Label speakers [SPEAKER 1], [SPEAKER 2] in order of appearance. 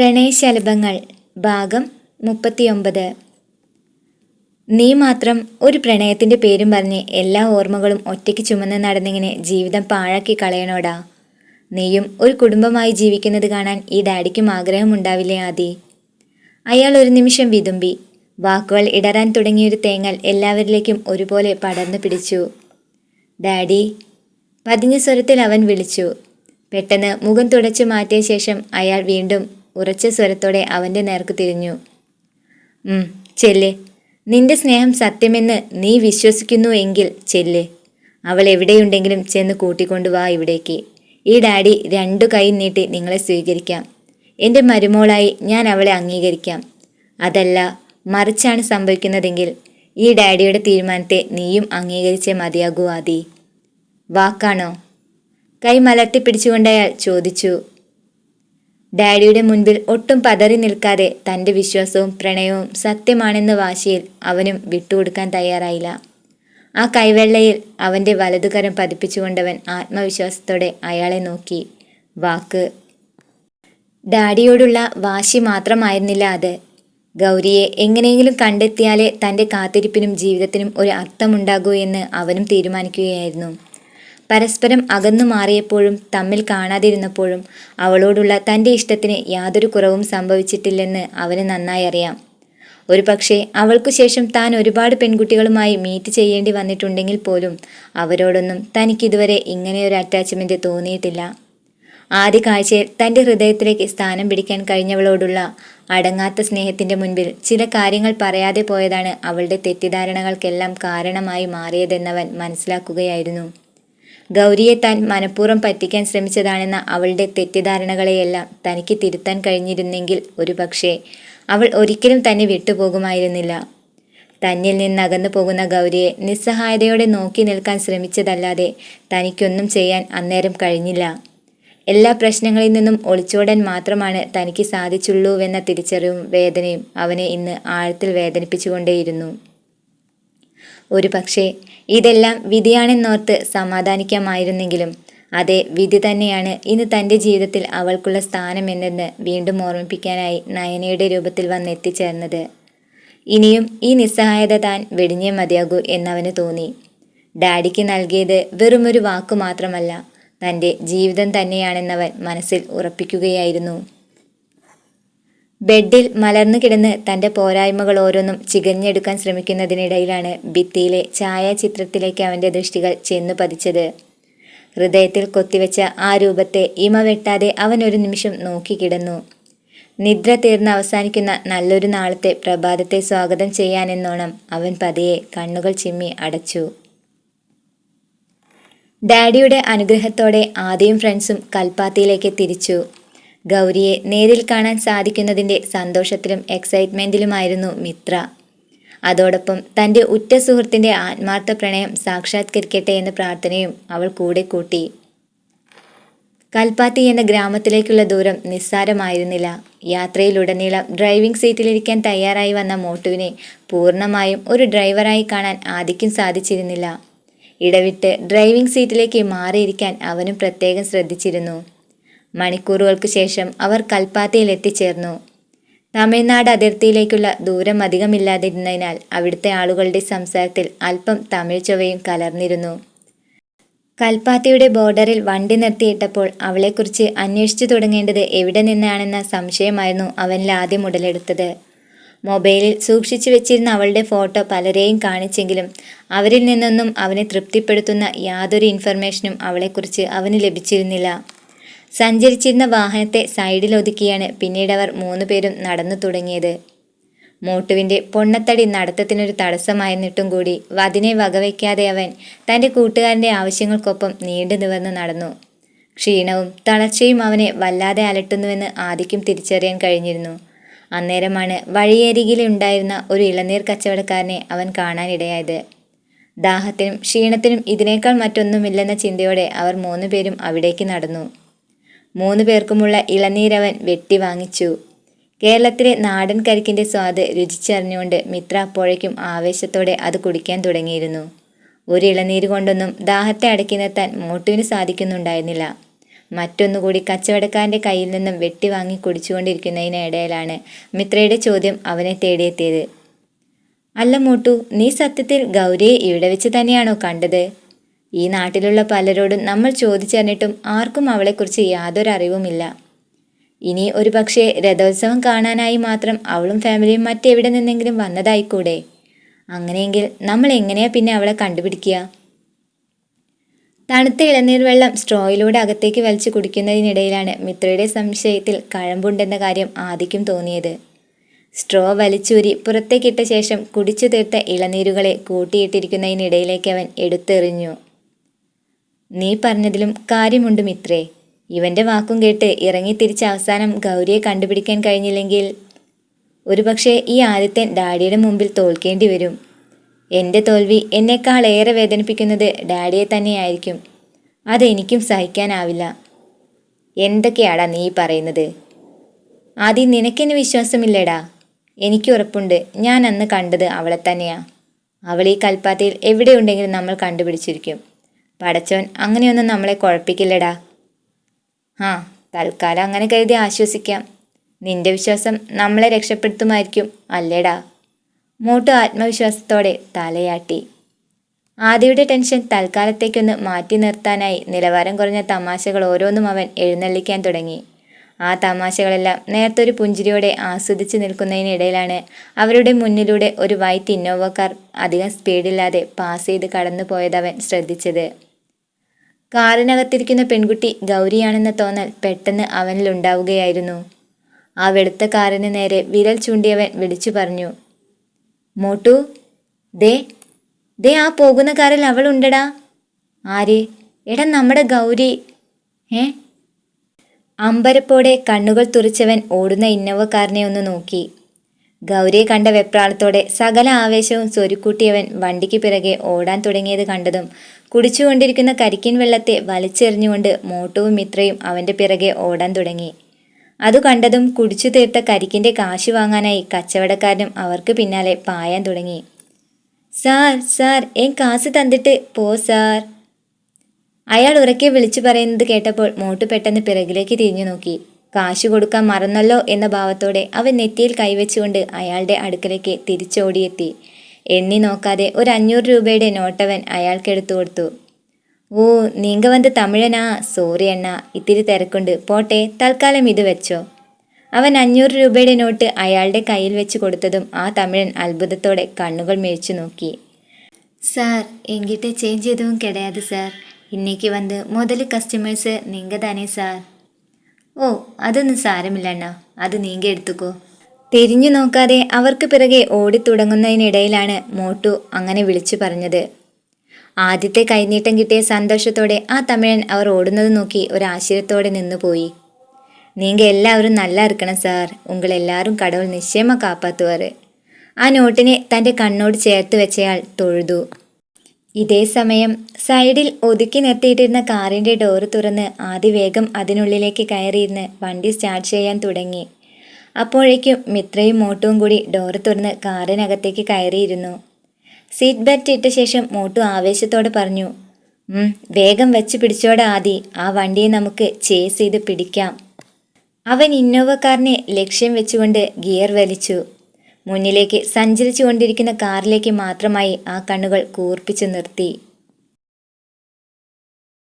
[SPEAKER 1] പ്രണയശലഭങ്ങൾ ഭാഗം മുപ്പത്തിയൊമ്പത്. നീ മാത്രം ഒരു പ്രണയത്തിന്റെ പേരും പറഞ്ഞ് എല്ലാ ഓർമ്മകളും ഒറ്റയ്ക്ക് ചുമന്ന് നടന്നിങ്ങനെ ജീവിതം പാഴാക്കി കളയണോടാ. നീയും ഒരു കുടുംബമായി ജീവിക്കുന്നത് കാണാൻ ഈ ഡാഡിക്കും ആഗ്രഹമുണ്ടാവില്ലേ ആദി? അയാൾ ഒരു നിമിഷം വിതുമ്പി വാക്കുകൾ ഇടറാൻ തുടങ്ങിയൊരു തേങ്ങൽ എല്ലാവരിലേക്കും ഒരുപോലെ പടർന്നു പിടിച്ചു. ഡാഡി പതിഞ്ഞ സ്വരത്തിൽ അവൻ വിളിച്ചു. പെട്ടെന്ന് മുഖം തുടച്ചു മാറ്റിയ ശേഷം അയാൾ വീണ്ടും ഉറച്ച സ്വരത്തോടെ അവന്റെ നേർക്ക് തിരിഞ്ഞു. ചെല്ല്. നിന്റെ സ്നേഹം സത്യമെന്ന് നീ വിശ്വസിക്കുന്നു എങ്കിൽ ചെല്ലേ. അവൾ എവിടെയുണ്ടെങ്കിലും ചെന്ന് കൂട്ടിക്കൊണ്ടുവാ ഇവിടേക്ക്. ഈ ഡാഡി രണ്ടു കൈ നീട്ടി നിങ്ങളെ സ്വീകരിക്കാം. എന്റെ മരുമോളായി ഞാൻ അവളെ അംഗീകരിക്കാം. അതല്ല മറിച്ചാണ് സംഭവിക്കുന്നതെങ്കിൽ ഈ ഡാഡിയുടെ തീരുമാനത്തെ നീയും അംഗീകരിച്ചേ മതിയാകൂ ആദി. വാക്കാണോ? കൈ മലർത്തി പിടിച്ചുകൊണ്ട് ചോദിച്ചു. ഡാഡിയുടെ മുൻപിൽ ഒട്ടും പതറി നിൽക്കാതെ തന്റെ വിശ്വാസവും പ്രണയവും സത്യമാണെന്ന വാശിയിൽ അവനും വിട്ടുകൊടുക്കാൻ തയ്യാറായില്ല. ആ കൈവെള്ളയിൽ അവന്റെ വലതുകരം പതിപ്പിച്ചുകൊണ്ടവൻ ആത്മവിശ്വാസത്തോടെ അയാളെ നോക്കി. വാക്ക്. ഡാഡിയോടുള്ള വാശി മാത്രമായിരുന്നില്ല അത് ഗൗരിയെ എങ്ങനെയെങ്കിലും കണ്ടെത്തിയാലേ തന്റെ കാത്തിരിപ്പിനും ജീവിതത്തിനും ഒരു അർത്ഥമുണ്ടാകൂ എന്ന് അവനും തീരുമാനിക്കുകയായിരുന്നു. പരസ്പരം അകന്നു മാറിയപ്പോഴും തമ്മിൽ കാണാതിരുന്നപ്പോഴും അവളോടുള്ള തന്റെ ഇഷ്ടത്തിന് യാതൊരു കുറവും സംഭവിച്ചിട്ടില്ലെന്ന് അവന് നന്നായി അറിയാം. ഒരു പക്ഷേ അവൾക്കു ശേഷം താൻ ഒരുപാട് പെൺകുട്ടികളുമായി മീറ്റ് ചെയ്യേണ്ടി വന്നിട്ടുണ്ടെങ്കിൽ പോലും അവരോടൊന്നും തനിക്കിതുവരെ ഇങ്ങനെയൊരു അറ്റാച്ച്മെന്റ് തോന്നിയിട്ടില്ല. ആദ്യ കാഴ്ചയിൽ തന്റെ ഹൃദയത്തിലേക്ക് സ്ഥാനം പിടിക്കാൻ കഴിഞ്ഞവളോടുള്ള അടങ്ങാത്ത സ്നേഹത്തിന്റെ മുൻപിൽ ചില കാര്യങ്ങൾ പറയാതെ പോയതാണ് അവളുടെ തെറ്റിദ്ധാരണകൾക്കെല്ലാം കാരണമായി മാറിയതെന്നവൻ മനസ്സിലാക്കുകയായിരുന്നു. ഗൗരിയെ താൻ മനഃപൂർവം പറ്റിക്കാൻ ശ്രമിച്ചതാണെന്ന അവളുടെ തെറ്റിദ്ധാരണകളെയെല്ലാം തനിക്ക് തിരുത്താൻ കഴിഞ്ഞിരുന്നെങ്കിൽ ഒരുപക്ഷേ അവൾ ഒരിക്കലും തന്നെ വിട്ടുപോകുമായിരുന്നില്ല. തന്നിൽ നിന്ന് അകന്നു പോകുന്ന ഗൗരിയെ നിസ്സഹായതയോടെ നോക്കി നിൽക്കാൻ ശ്രമിച്ചതല്ലാതെ തനിക്കൊന്നും ചെയ്യാൻ അന്നേരം കഴിഞ്ഞില്ല. എല്ലാ പ്രശ്നങ്ങളിൽ നിന്നും ഒളിച്ചോടാൻ മാത്രമാണ് തനിക്ക് സാധിച്ചുള്ളൂവെന്ന തിരിച്ചറിവും വേദനയും അവനെ ഇന്ന് ആഴത്തിൽ വേദനിപ്പിച്ചുകൊണ്ടേയിരുന്നു. ഒരു പക്ഷേ ഇതെല്ലാം വിധിയാണെന്നോർത്ത് സമാധാനിക്കാമായിരുന്നെങ്കിലും അതെ വിധി തന്നെയാണ് ഇന്ന് തന്റെ ജീവിതത്തിൽ അവൾക്കുള്ള സ്ഥാനം സ്ഥാനമെന്നെന്ന് വീണ്ടും ഓർമ്മിപ്പിക്കാനായി നയനയുടെ രൂപത്തിൽ വന്നെത്തിച്ചേർന്നത്. ഇനിയും ഈ നിസ്സഹായത താൻ വെടിഞ്ഞേ മതിയാകൂ എന്നവന് തോന്നി. ഡാഡിക്ക് നൽകിയത് വെറുമൊരു വാക്കു മാത്രമല്ല തന്റെ ജീവിതം തന്നെയാണെന്നവൻ മനസ്സിൽ ഉറപ്പിക്കുകയായിരുന്നു. ബെഡിൽ മലർന്നു കിടന്ന് തന്റെ പോരായ്മകൾ ഓരോന്നും ചികഞ്ഞെടുക്കാൻ ശ്രമിക്കുന്നതിനിടയിലാണ് ഭിത്തിയിലെ ഛായാചിത്രത്തിലേക്ക് അവന്റെ ദൃഷ്ടികൾ ചെന്നു പതിച്ചത്. ഹൃദയത്തിൽ കൊത്തിവെച്ച ആ രൂപത്തെ ഇമ വെട്ടാതെ അവൻ ഒരു നിമിഷം നോക്കിക്കിടന്നു നിദ്ര തീർന്ന് അവസാനിക്കുന്ന നല്ലൊരു നാളത്തെ പ്രഭാതത്തെ സ്വാഗതം ചെയ്യാനെന്നോണം അവൻ പതിയെ കണ്ണുകൾ ചിമ്മി അടച്ചു. ഡാഡിയുടെ അനുഗ്രഹത്തോടെ ആദ്യം ഫ്രണ്ട്സും കൽപ്പാത്തിയിലേക്ക് തിരിച്ചു. ഗൗരിയെ നേരിൽ കാണാൻ സാധിക്കുന്നതിന്റെ സന്തോഷത്തിലും എക്സൈറ്റ്മെന്റിലുമായിരുന്നു മിത്ര. അതോടൊപ്പം തന്റെ ഉറ്റ സുഹൃത്തിന്റെ ആത്മാർത്ഥ പ്രണയം സാക്ഷാത്കരിക്കട്ടെ എന്ന പ്രാർത്ഥനയും അവൾ കൂടെ കൂട്ടി. കൽപ്പാത്തി എന്ന ഗ്രാമത്തിലേക്കുള്ള ദൂരം നിസ്സാരമായിരുന്നില്ല. യാത്രയിലുടനീളം ഡ്രൈവിംഗ് സീറ്റിലിരിക്കാൻ തയ്യാറായി വന്ന മോട്ടുവിനെ പൂർണമായും ഒരു ഡ്രൈവറായി കാണാൻ ആദിക്കും സാധിച്ചിരുന്നില്ല. ഇടവിട്ട് ഡ്രൈവിംഗ് സീറ്റിലേക്ക് മാറിയിരിക്കാൻ അവനും പ്രത്യേകം ശ്രദ്ധിച്ചിരുന്നു. മണിക്കൂറുകൾക്ക് ശേഷം അവർ കൽപ്പാത്തിയിൽ എത്തിച്ചേർന്നു. തമിഴ്നാട് അതിർത്തിയിലേക്കുള്ള ദൂരം അധികമില്ലാതിരുന്നതിനാൽ അവിടുത്തെ ആളുകളുടെ സംസാരത്തിൽ അല്പം തമിഴ് ചൊവ്വയും കലർന്നിരുന്നു. കൽപ്പാത്തിയുടെ ബോർഡറിൽ വണ്ടി നിർത്തിയിട്ടപ്പോൾ അവളെക്കുറിച്ച് അന്വേഷിച്ചു തുടങ്ങേണ്ടത് എവിടെ നിന്നാണെന്ന സംശയമായിരുന്നു അവനിൽ ആദ്യം ഉടലെടുത്തത്. മൊബൈലിൽ സൂക്ഷിച്ചു വെച്ചിരുന്ന അവളുടെ ഫോട്ടോ പലരെയും കാണിച്ചെങ്കിലും അവരിൽ നിന്നൊന്നും അവനെ തൃപ്തിപ്പെടുത്തുന്ന യാതൊരു ഇൻഫർമേഷനും അവളെക്കുറിച്ച് അവന് ലഭിച്ചിരുന്നില്ല. സഞ്ചരിച്ചിരുന്ന വാഹനത്തെ സൈഡിലൊതുക്കിയാണ് പിന്നീട് അവർ മൂന്ന് പേരും നടന്നു തുടങ്ങിയത്. മോട്ടുവിന്റെ പൊണ്ണത്തടി നടത്തത്തിനൊരു തടസ്സമായിരുന്നിട്ടും കൂടി വതിനെ വകവയ്ക്കാതെ അവൻ തന്റെ കൂട്ടുകാരന്റെ ആവശ്യങ്ങൾക്കൊപ്പം നീണ്ടു നിവർന്ന് നടന്നു. ക്ഷീണവും തളർച്ചയും അവനെ വല്ലാതെ അലട്ടുന്നുവെന്ന് ആദിക്കും തിരിച്ചറിയാൻ കഴിഞ്ഞിരുന്നു. അന്നേരമാണ് വഴിയരികിലുണ്ടായിരുന്ന ഒരു ഇളനീർ കച്ചവടക്കാരനെ അവൻ കാണാനിടയായത്. ദാഹത്തിനും ക്ഷീണത്തിനും ഇതിനേക്കാൾ മറ്റൊന്നുമില്ലെന്ന ചിന്തയോടെ അവർ മൂന്നുപേരും അവിടേക്ക് നടന്നു. മൂന്ന് പേർക്കുമുള്ള ഇളനീരവൻ വെട്ടി വാങ്ങിച്ചു. കേരളത്തിലെ നാടൻ കരിക്കിന്റെ സ്വാദ് രുചിച്ചറിഞ്ഞുകൊണ്ട് മിത്ര അപ്പോഴേക്കും ആവേശത്തോടെ അത് കുടിക്കാൻ തുടങ്ങിയിരുന്നു. ഒരു ഇളനീര് കൊണ്ടൊന്നും ദാഹത്തെ അടക്കി നിർത്താൻ മോട്ടുവിന് സാധിക്കുന്നുണ്ടായിരുന്നില്ല. മറ്റൊന്നുകൂടി കച്ചവടക്കാരന്റെ കയ്യിൽ നിന്നും വെട്ടിവാങ്ങി കുടിച്ചുകൊണ്ടിരിക്കുന്നതിനിടയിലാണ് മിത്രയുടെ ചോദ്യം അവനെ തേടിയെത്തിയത്. അല്ല മോട്ടു നീ സത്യത്തിൽ ഗൗരിയെ ഇവിടെ വെച്ച് തന്നെയാണോ കണ്ടത്? ഈ നാട്ടിലുള്ള പലരോടും നമ്മൾ ചോദിച്ചറിഞ്ഞിട്ടും ആർക്കും അവളെക്കുറിച്ച് യാതൊരു അറിവുമില്ല ഇനി ഒരു പക്ഷേ രഥോത്സവം കാണാനായി മാത്രം അവളും ഫാമിലിയും മറ്റെവിടെ നിന്നെങ്കിലും വന്നതായിക്കൂടെ? അങ്ങനെയെങ്കിൽ നമ്മൾ എങ്ങനെയാ പിന്നെ അവളെ കണ്ടുപിടിക്കുക? തണുത്ത ഇളനീർ വെള്ളം സ്ട്രോയിലൂടെ അകത്തേക്ക് വലിച്ചു കുടിക്കുന്നതിനിടയിലാണ് മിത്രയുടെ സംശയത്തിൽ കഴമ്പുണ്ടെന്ന കാര്യം ആദിക്കും തോന്നിയത്. സ്ട്രോ വലിച്ചൂരി പുറത്തേക്കിട്ട ശേഷം കുടിച്ചു തീർത്ത ഇളനീരുകളെ കൂട്ടിയിട്ടിരിക്കുന്നതിനിടയിലേക്ക് അവൻ എടുത്തെറിഞ്ഞു. നീ പറഞ്ഞതിലും കാര്യമുണ്ട് മിത്രേ. ഇവന്റെ വാക്കും കേട്ട് ഇറങ്ങി തിരിച്ച അവസാനം ഗൗരിയെ കണ്ടുപിടിക്കാൻ കഴിഞ്ഞില്ലെങ്കിൽ ഒരുപക്ഷെ ഈ ആദിത്യൻ ഡാഡിയുടെ മുമ്പിൽ തോൽക്കേണ്ടി വരും. എന്റെ തോൽവി എന്നെക്കാൾ ഏറെ വേദനിപ്പിക്കുന്നത് ഡാഡിയെ തന്നെയായിരിക്കും. അതെനിക്കും സഹിക്കാനാവില്ല. എന്തൊക്കെയാടാ നീ പറയുന്നത്? ആദ്യം നിനക്കെന്നെ വിശ്വാസമില്ലടാ. എനിക്ക് ഉറപ്പുണ്ട്. ഞാൻ അന്ന് കണ്ടത് അവളെ തന്നെയാ. അവൾ ഈ കൽപ്പാത്തിയിൽ എവിടെയുണ്ടെങ്കിലും നമ്മൾ കണ്ടുപിടിച്ചിരിക്കും. പടച്ചവൻ അങ്ങനെയൊന്നും നമ്മളെ കുഴപ്പിക്കില്ലടാ. ആ തൽക്കാലം അങ്ങനെ കരുതി ആശ്വസിക്കാം. നിന്റെ വിശ്വാസം നമ്മളെ രക്ഷപ്പെടുത്തുമായിരിക്കും അല്ലേടാ? മോട്ടു ആത്മവിശ്വാസത്തോടെ തലയാട്ടി. ആദിയുടെ ടെൻഷൻ തൽക്കാലത്തേക്കൊന്ന് മാറ്റി നിർത്താനായി നിലവാരം കുറഞ്ഞ തമാശകൾ ഓരോന്നും അവൻ എഴുന്നള്ളിക്കാൻ തുടങ്ങി. ആ തമാശകളെല്ലാം നേരത്തൊരു പുഞ്ചിരിയോടെ ആസ്വദിച്ച് നിൽക്കുന്നതിനിടയിലാണ് അവരുടെ മുന്നിലൂടെ ഒരു വൈറ്റ് ഇന്നോവ കാർ അധികം സ്പീഡില്ലാതെ പാസ് ചെയ്ത് കടന്നു പോയതവൻ ശ്രദ്ധിച്ചത്. കാറിനകത്തിരിക്കുന്ന പെൺകുട്ടി ഗൗരിയാണെന്ന തോന്നൽ പെട്ടെന്ന് അവനിലുണ്ടാവുകയായിരുന്നു ആ വെളുത്ത കാറിന് നേരെ വിരൽ ചൂണ്ടിയവൻ വിളിച്ചു പറഞ്ഞു മോട്ടു ദേ ദേ ആ പോകുന്ന കാറിൽ അവൾ ഉണ്ടടാ. ആര്? എടാ നമ്മുടെ ഗൗരി. ഏ? അമ്പരപ്പോടെ കണ്ണുകൾ തുറിച്ചവൻ ഓടുന്ന ഇന്നോവ കാറിനെ ഒന്ന് നോക്കി. ഗൗരിയെ കണ്ട വെപ്രാളത്തോടെ സകല ആവേശവും സ്വരുക്കൂട്ടിയവൻ വണ്ടിക്ക് പിറകെ ഓടാൻ തുടങ്ങിയത് കണ്ടതും കുടിച്ചുകൊണ്ടിരിക്കുന്ന കരിക്കിൻ വെള്ളത്തെ വലിച്ചെറിഞ്ഞുകൊണ്ട് മോട്ടുവും മിത്രയും അവന്റെ പിറകെ ഓടാൻ തുടങ്ങി. അതു കണ്ടതും കുടിച്ചു തീർത്ത കരിക്കിന്റെ കാശ് വാങ്ങാനായി കച്ചവടക്കാരനും അവർക്ക് പിന്നാലെ പായാൻ തുടങ്ങി. സാർ സാർ ഏൻ കാശ് തന്നിട്ട് പോ സാർ അയാൾ ഉറക്കെ വിളിച്ചു പറയുന്നത് കേട്ടപ്പോൾ മോട്ടു പെട്ടെന്ന് പിറകിലേക്ക് തിരിഞ്ഞു നോക്കി. കാശ് കൊടുക്കാൻ മറന്നല്ലോ എന്ന ഭാവത്തോടെ അവൻ നെറ്റിയിൽ കൈവച്ചുകൊണ്ട് അയാളുടെ അടുക്കലേക്ക് തിരിച്ചോടിയെത്തി. എണ്ണി നോക്കാതെ ഒരു അഞ്ഞൂറ് രൂപയുടെ നോട്ടവൻ അയാൾക്കെടുത്തു കൊടുത്തു. ഓ നീങ്ക വന്ന് തമിഴനാ? സോറി അണ്ണ ഇത്തിരി തിരക്കുണ്ട്. പോട്ടെ തൽക്കാലം ഇത് വെച്ചോ. അവൻ അഞ്ഞൂറ് രൂപയുടെ നോട്ട് അയാളുടെ കയ്യിൽ വെച്ച് കൊടുത്തതും ആ തമിഴൻ അത്ഭുതത്തോടെ കണ്ണുകൾ മേഴിച്ചു നോക്കി. സാർ എങ്കിട്ട് ചേഞ്ച് ചെയ്തതും കിടയാതെ സാർ. ഇന്നേക്ക് വന്ന് മുതൽ കസ്റ്റമേഴ്സ് നീങ്ക താനേ സാർ. ഓ അതൊന്നും സാരമില്ല അണ്ണ. അത് നീങ്ക എടുത്തുക്കോ. തിരിഞ്ഞു നോക്കാതെ അവർക്ക് പിറകെ ഓടിത്തുടങ്ങുന്നതിനിടയിലാണ് മോട്ടു അങ്ങനെ വിളിച്ചു പറഞ്ഞത്. ആദ്യത്തെ കൈനീട്ടം കിട്ടിയ സന്തോഷത്തോടെ ആ തമിഴൻ അവർ ഓടുന്നത് നോക്കി ഒരു ആശ്ചര്യത്തോടെ നിന്നുപോയി. നീങ്ക എല്ലാവരും നല്ല ഇരിക്കണം സാർ. ഉങ്ങൾ എല്ലാവരും കടവുൾ നിശ്ചയമാ കാപ്പാത്തുവാറ്. ആ നോട്ടിനെ തന്റെ കണ്ണോട് ചേർത്ത് വെച്ചയാൾ തൊഴുതു. ഇതേ സമയം സൈഡിൽ ഒതുക്കി നിർത്തിയിട്ടിരുന്ന കാറിന്റെ ഡോറ് തുറന്ന് ആദ്യ വേഗം അതിനുള്ളിലേക്ക് കയറിയിരുന്ന് വണ്ടി സ്റ്റാർട്ട് ചെയ്യാൻ തുടങ്ങി. അപ്പോഴേക്കും മിത്രയും മോട്ടുവും കൂടി ഡോർ തുറന്ന് കാറിനകത്തേക്ക് കയറിയിരുന്നു. സീറ്റ് ബെൽറ്റ് ഇട്ട ശേഷം മോട്ടു ആവേശത്തോടെ പറഞ്ഞു വേഗം വെച്ച് പിടിച്ചോടെ ആദി ആ വണ്ടിയെ നമുക്ക് ചേസ് ചെയ്ത് പിടിക്കാം. അവൻ ഇന്നോവ കാറിനെ ലക്ഷ്യം വെച്ചുകൊണ്ട് ഗിയർ വലിച്ചു. മുന്നിലേക്ക് സഞ്ചരിച്ചു കൊണ്ടിരിക്കുന്ന കാറിലേക്ക് മാത്രമായി ആ കണ്ണുകൾ കൂർപ്പിച്ചു നിർത്തി.